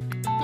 you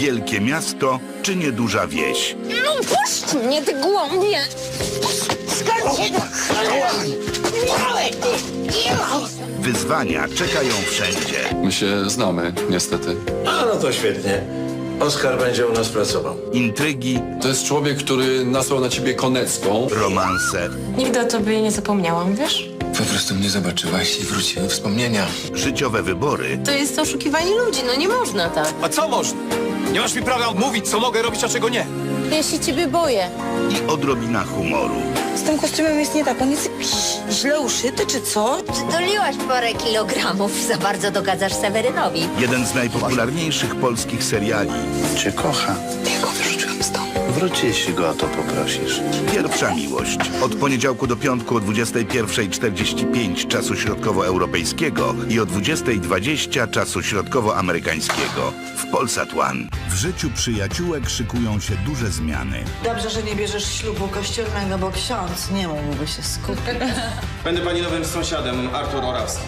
Wielkie miasto czy nieduża wieś? No puść mnie, ty głąbie! Skąd się to Wyzwania czekają wszędzie. My się znamy, niestety. A no to świetnie. Oskar będzie u nas pracował. Intrygi, To jest człowiek, który nasłał na ciebie konecką. romanse, Nigdy o tobie nie zapomniałam, wiesz? Po prostu mnie zobaczyłaś i wróciły wspomnienia. życiowe wybory To jest oszukiwanie ludzi, no nie można tak. A co można? Nie masz mi prawa mówić, co mogę robić, a czego nie. Ja się ciebie boję. i odrobina humoru. Z tym kostiumem jest nie tak, on jest źle uszyty czy co? Doliłaś parę kilogramów, za bardzo dogadzasz Sewerynowi. Jeden z najpopularniejszych polskich seriali. Cię kocha. Ja go Wróci, jeśli go o to poprosisz. Pierwsza miłość. Od poniedziałku do piątku o 21.45 czasu środkowoeuropejskiego i o 20.20 czasu środkowoamerykańskiego w Polsat One. W życiu przyjaciółek szykują się duże zmiany. Dobrze, że nie bierzesz ślubu kościelnego, bo ksiądz nie mógłby się skupić. Będę pani nowym sąsiadem, Artur Orawski.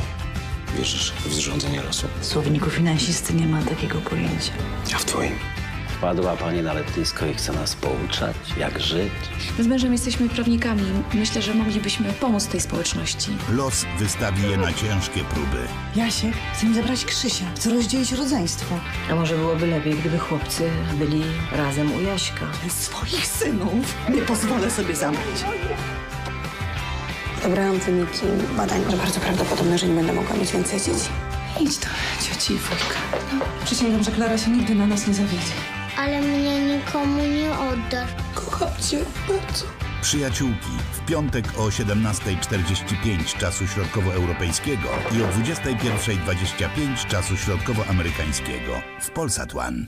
Wierzysz w zrządzenie losu? Słowniku finansisty nie ma takiego pojęcia. Ja w twoim. Wpadła pani na letnisko i chce nas pouczać, jak żyć. Z mężem jesteśmy prawnikami. Myślę, że moglibyśmy pomóc tej społeczności. Los wystawi je na ciężkie próby. Jasiek, chcę mi zabrać Krzysia. Chcę rozdzielić rodzeństwo. A może byłoby lepiej, gdyby chłopcy byli razem u Jaśka. Swoich synów nie pozwolę sobie zabrać. Dobrałam wyniki badań, że bardzo prawdopodobne, że nie będę mogła mieć więcej dzieci. Idź do cioci i wujka. No, przysięgam, że Klara się nigdy na nas nie zawiedzie ale mnie nikomu nie oddasz. Kocham cię bardzo. Przyjaciółki w piątek o 17.45 czasu środkowoeuropejskiego i o 21.25 czasu środkowoamerykańskiego w Polsat One.